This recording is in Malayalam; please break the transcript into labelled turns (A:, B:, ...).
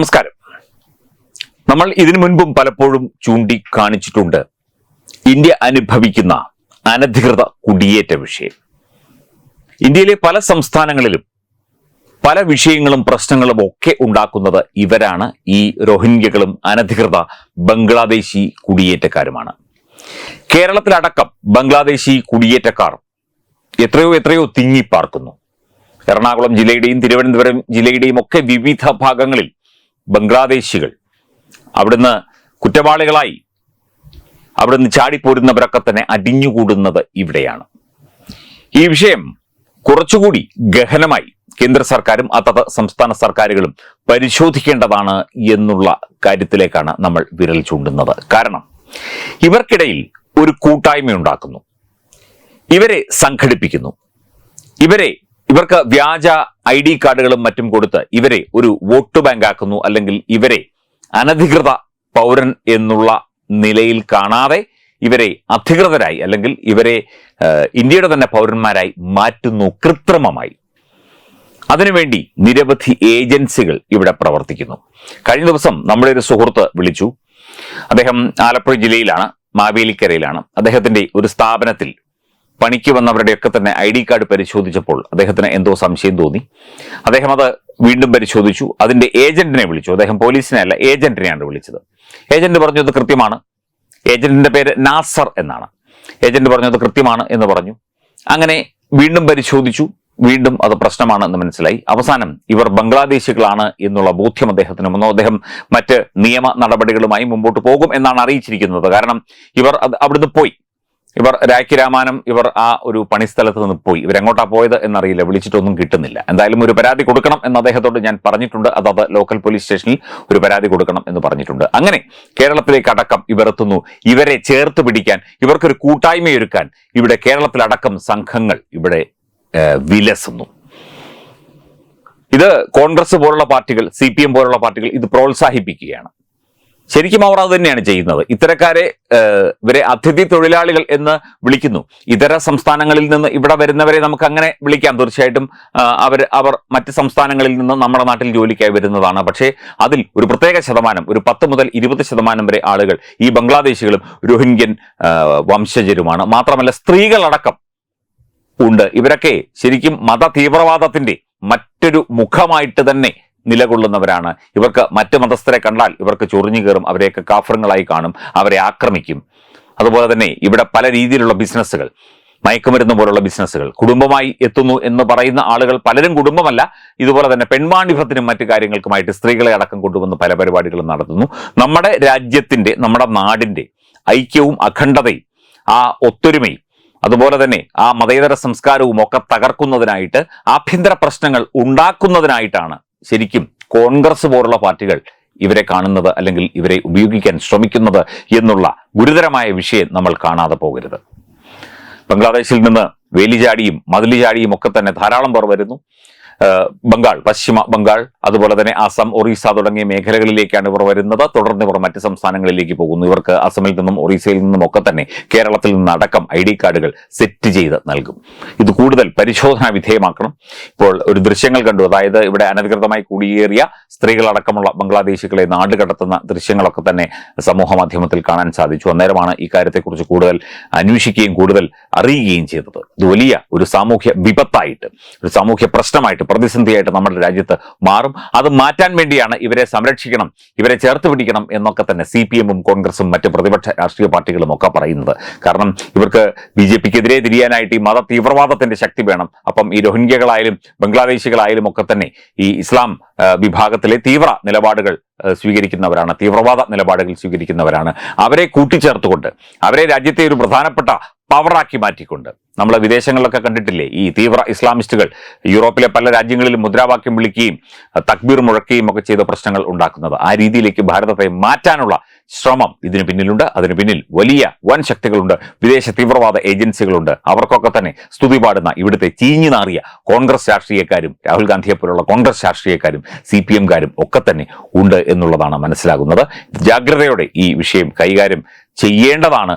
A: നമസ്കാരം. നമ്മൾ ഇതിനു മുൻപും പലപ്പോഴും ചൂണ്ടി കാണിച്ചിട്ടുണ്ട് ഇന്ത്യ അനുഭവിക്കുന്ന അനധികൃത കുടിയേറ്റ വിഷയം. ഇന്ത്യയിലെ പല സംസ്ഥാനങ്ങളിലും പല വിഷയങ്ങളും പ്രശ്നങ്ങളും ഒക്കെ ഉണ്ടാക്കുന്നത് ഇവരാണ് ഈ റോഹിംഗ്യകളും അനധികൃത ബംഗ്ലാദേശി കുടിയേറ്റക്കാരുമാണ്. കേരളത്തിലടക്കം ബംഗ്ലാദേശി കുടിയേറ്റക്കാർ എത്രയോ എത്രയോ തിങ്ങിപ്പാർക്കുന്നു. എറണാകുളം ജില്ലയുടെയും തിരുവനന്തപുരം ജില്ലയുടെയും ഒക്കെ വിവിധ ഭാഗങ്ങളിൽ ബംഗ്ലാദേശികൾ അവിടുന്ന് കുറ്റവാളികളായി അവിടുന്ന് ചാടിപ്പോരുന്നവരൊക്കെ തന്നെ അടിഞ്ഞുകൂടുന്നത് ഇവിടെയാണ്. ഈ വിഷയം കുറച്ചുകൂടി ഗഹനമായി കേന്ദ്ര സർക്കാരും അതത് സംസ്ഥാന സർക്കാരുകളും പരിശോധിക്കേണ്ടതാണ് എന്നുള്ള കാര്യത്തിലേക്കാണ് നമ്മൾ വിരൽ ചൂണ്ടുന്നത്. കാരണം ഇവർക്കിടയിൽ ഒരു കൂട്ടായ്മ ഉണ്ടാക്കുന്നു ഇവരെ സംഘടിപ്പിക്കുന്നു. ഇവരെ ഇവർക്ക് വ്യാജ ഐ ഡി കാർഡുകളും മറ്റും കൊടുത്ത് ഇവരെ ഒരു വോട്ട് ബാങ്ക് ആക്കുന്നു അല്ലെങ്കിൽ ഇവരെ അനധികൃത പൗരൻ എന്നുള്ള നിലയിൽ കാണാതെ ഇവരെ അധികൃതരായി അല്ലെങ്കിൽ ഇവരെ ഇന്ത്യയുടെ തന്നെ പൗരന്മാരായി മാറ്റുന്നു കൃത്രിമമായി. അതിനുവേണ്ടി നിരവധി ഏജൻസികൾ ഇവിടെ പ്രവർത്തിക്കുന്നു. കഴിഞ്ഞ ദിവസം നമ്മുടെ ഒരു സുഹൃത്ത് വിളിച്ചു. അദ്ദേഹം ആലപ്പുഴ ജില്ലയിലാണ് മാവേലിക്കരയിലാണ്. അദ്ദേഹത്തിന്റെ ഒരു സ്ഥാപനത്തിൽ പണിക്ക് വന്നവരുടെയൊക്കെ തന്നെ ഐ ഡി കാർഡ് പരിശോധിച്ചപ്പോൾ അദ്ദേഹത്തിന് എന്തോ സംശയം തോന്നി. അദ്ദേഹം അത് വീണ്ടും പരിശോധിച്ചു. അതിന്റെ ഏജന്റിനെ വിളിച്ചു. അദ്ദേഹം പോലീസിനെ അല്ല ഏജന്റിനെയാണ് വിളിച്ചത്. ഏജന്റ് പറഞ്ഞു കൃത്യമാണ്. ഏജന്റിന്റെ പേര് നാസർ എന്നാണ്. ഏജന്റ് പറഞ്ഞു അത് കൃത്യമാണ് എന്ന് പറഞ്ഞു. അങ്ങനെ വീണ്ടും പരിശോധിച്ചു. വീണ്ടും അത് പ്രശ്നമാണെന്ന് മനസ്സിലായി. അവസാനം ഇവർ ബംഗ്ലാദേശികളാണ് എന്നുള്ള ബോധ്യം അദ്ദേഹത്തിന് വന്നു. അദ്ദേഹം മറ്റ് നിയമ നടപടികളുമായി മുമ്പോട്ട് പോകും എന്നാണ് അറിയിച്ചിരിക്കുന്നത്. കാരണം ഇവർ അത് അവിടുന്ന് പോയി. ഇവർ രാഖി രാമാനം ഇവർ ആ ഒരു പണിസ്ഥലത്ത് നിന്ന് പോയി. ഇവരെങ്ങോട്ടാ പോയത് എന്നറിയില്ല. വിളിച്ചിട്ടൊന്നും കിട്ടുന്നില്ല. എന്തായാലും ഒരു പരാതി കൊടുക്കണം എന്ന് അദ്ദേഹത്തോട് ഞാൻ പറഞ്ഞിട്ടുണ്ട്. അതത് ലോക്കൽ പോലീസ് സ്റ്റേഷനിൽ ഒരു പരാതി കൊടുക്കണം എന്ന് പറഞ്ഞിട്ടുണ്ട്. അങ്ങനെ കേരളത്തിലേക്ക് അടക്കം ഇവർ എത്തുന്നു. ഇവരെ ചേർത്ത് പിടിക്കാൻ ഇവർക്കൊരു കൂട്ടായ്മയൊരുക്കാൻ ഇവിടെ കേരളത്തിലടക്കം സംഘങ്ങൾ ഇവിടെ വിലസുന്നു. ഇത് കോൺഗ്രസ് പോലുള്ള പാർട്ടികൾ സി പോലുള്ള പാർട്ടികൾ ഇത് പ്രോത്സാഹിപ്പിക്കുകയാണ്. ശരിക്കും അവർ അത് തന്നെയാണ് ചെയ്യുന്നത്. ഇത്തരക്കാരെ ഇവരെ അതിഥി തൊഴിലാളികൾ എന്ന് വിളിക്കുന്നു. ഇതര സംസ്ഥാനങ്ങളിൽ നിന്ന് ഇവിടെ വരുന്നവരെ നമുക്ക് അങ്ങനെ വിളിക്കാം. തീർച്ചയായിട്ടും അവർ അവർ മറ്റ് സംസ്ഥാനങ്ങളിൽ നിന്ന് നമ്മുടെ നാട്ടിൽ ജോലിക്കായി വരുന്നതാണ്. പക്ഷേ അതിൽ ഒരു പ്രത്യേക ശതമാനം ഒരു പത്ത് മുതൽ ഇരുപത് ശതമാനം വരെ ആളുകൾ ഈ ബംഗ്ലാദേശികളും രോഹിംഗ്യൻ വംശജരുമാണ്. മാത്രമല്ല സ്ത്രീകളടക്കം ഉണ്ട്. ഇവരൊക്കെ ശരിക്കും മത തീവ്രവാദത്തിന്റെ മറ്റൊരു മുഖമായിട്ട് തന്നെ നിലകൊള്ളുന്നവരാണ്. ഇവർക്ക് മറ്റ് മതസ്ഥരെ കണ്ടാൽ ഇവർക്ക് ചൊറിഞ്ഞു കയറും അവരെയൊക്കെ കാഫറുകളായി കാണും അവരെ ആക്രമിക്കും. അതുപോലെ തന്നെ ഇവിടെ പല രീതിയിലുള്ള ബിസിനസ്സുകൾ മയക്കുമരുന്ന് പോലുള്ള ബിസിനസ്സുകൾ കുടുംബമായി എത്തുന്നു എന്ന് പറയുന്ന ആളുകൾ പലരും കുടുംബമല്ല. ഇതുപോലെ തന്നെ പെൺവാണിഭത്തിനും മറ്റു കാര്യങ്ങൾക്കുമായിട്ട് സ്ത്രീകളെ അടക്കം കൊണ്ടുവന്ന് പല പരിപാടികളും നടത്തുന്നു. നമ്മുടെ രാജ്യത്തിന്റെ നമ്മുടെ നാടിന്റെ ഐക്യവും അഖണ്ഡതയും ആ ഒത്തൊരുമയും അതുപോലെ തന്നെ ആ മതേതര സംസ്കാരവും ഒക്കെ തകർക്കുന്നതിനായിട്ട് ആഭ്യന്തര പ്രശ്നങ്ങൾ ഉണ്ടാക്കുന്നതിനായിട്ടാണ് ശരിക്കും കോൺഗ്രസ് പോലുള്ള പാർട്ടികൾ ഇവരെ കാണുന്നത് അല്ലെങ്കിൽ ഇവരെ ഉപയോഗിക്കാൻ ശ്രമിക്കുന്നത് എന്നുള്ള ഗുരുതരമായ വിഷയം നമ്മൾ കാണാതെ പോകരുത്. ബംഗ്ലാദേശിൽ നിന്ന് വേലിചാടിയും മതിലിചാടിയും ഒക്കെ തന്നെ ധാരാളം പേർ വരുന്നു. ബംഗാൾ പശ്ചിമ ബംഗാൾ അതുപോലെ തന്നെ അസം ഒറീസ തുടങ്ങിയ മേഖലകളിലേക്കാണ് ഇവർ വരുന്നത്. തുടർന്ന് ഇവർ മറ്റ് സംസ്ഥാനങ്ങളിലേക്ക് പോകുന്നു. ഇവർക്ക് അസമിൽ നിന്നും ഒറീസയിൽ നിന്നും ഒക്കെ തന്നെ കേരളത്തിൽ നിന്നടക്കം ഐ ഡി കാർഡുകൾ സെറ്റ് ചെയ്ത് നൽകും. ഇത് കൂടുതൽ പരിശോധനാ വിധേയമാക്കണം. ഇപ്പോൾ ഒരു ദൃശ്യങ്ങൾ കണ്ടു. അതായത് ഇവിടെ അനധികൃതമായി കുടിയേറിയ സ്ത്രീകളടക്കമുള്ള ബംഗ്ലാദേശികളെ നാട് കടത്തുന്ന ദൃശ്യങ്ങളൊക്കെ തന്നെ സമൂഹ മാധ്യമത്തിൽ കാണാൻ സാധിച്ചു. അന്നേരമാണ് ഈ കാര്യത്തെക്കുറിച്ച് കൂടുതൽ അന്വേഷിക്കുകയും കൂടുതൽ അറിയുകയും ചെയ്തത്. ഇത് വലിയ ഒരു സാമൂഹ്യ വിപത്തായിട്ട് ഒരു സാമൂഹ്യ പ്രശ്നമായിട്ട് പ്രതിസന്ധിയായിട്ട് നമ്മുടെ രാജ്യത്ത് മാറും. അത് മാറ്റാൻ വേണ്ടിയാണ് ഇവരെ സംരക്ഷിക്കണം ഇവരെ ചേർത്ത് പിടിക്കണം എന്നൊക്കെ തന്നെ സി പി എമ്മും കോൺഗ്രസും മറ്റ് പ്രതിപക്ഷ രാഷ്ട്രീയ പാർട്ടികളും ഒക്കെ പറയുന്നത്. കാരണം ഇവർക്ക് ബി ജെ പിക്കെതിരെ തിരിയാനായിട്ട് ഈ മത തീവ്രവാദത്തിന്റെ ശക്തി വേണം. അപ്പം ഈ രോഹിംഗ്യകളായാലും ബംഗ്ലാദേശികളായാലും ഒക്കെ തന്നെ ഈ ഇസ്ലാം വിഭാഗത്തിലെ തീവ്ര നിലപാടുകൾ സ്വീകരിക്കുന്നവരാണ്. തീവ്രവാദ നിലപാടുകൾ സ്വീകരിക്കുന്നവരാണ്. അവരെ കൂട്ടിച്ചേർത്തുകൊണ്ട് അവരെ രാജ്യത്തെ ഒരു പ്രധാനപ്പെട്ട പവറാക്കി മാറ്റിക്കൊണ്ട്. നമ്മൾ വിദേശങ്ങളിലൊക്കെ കണ്ടിട്ടില്ലേ? ഈ തീവ്ര ഇസ്ലാമിസ്റ്റുകൾ യൂറോപ്പിലെ പല രാജ്യങ്ങളിലും മുദ്രാവാക്യം വിളിക്കുകയും തക്ബീർ മുഴക്കുകയും ഒക്കെ ചെയ്ത പ്രശ്നങ്ങൾ ഉണ്ടാക്കുന്നത്. ആ രീതിയിലേക്ക് ഭാരതത്തെ മാറ്റാനുള്ള ശ്രമം ഇതിനു പിന്നിലുണ്ട്. അതിനു പിന്നിൽ വലിയ വൻ ശക്തികളുണ്ട്. വിദേശ തീവ്രവാദ ഏജൻസികളുണ്ട്. അവർക്കൊക്കെ തന്നെ സ്തുതി പാടുന്ന ഇവിടുത്തെ ചീഞ്ഞു നാറിയ കോൺഗ്രസ് രാഷ്ട്രീയക്കാരും രാഹുൽ ഗാന്ധിയെ പോലുള്ള കോൺഗ്രസ് രാഷ്ട്രീയക്കാരും സി പി എംകാരും ഒക്കെ തന്നെ ഉണ്ട് എന്നുള്ളതാണ് മനസ്സിലാകുന്നത്. ജാഗ്രതയോടെ ഈ വിഷയം കൈകാര്യം ചെയ്യേണ്ടതാണ്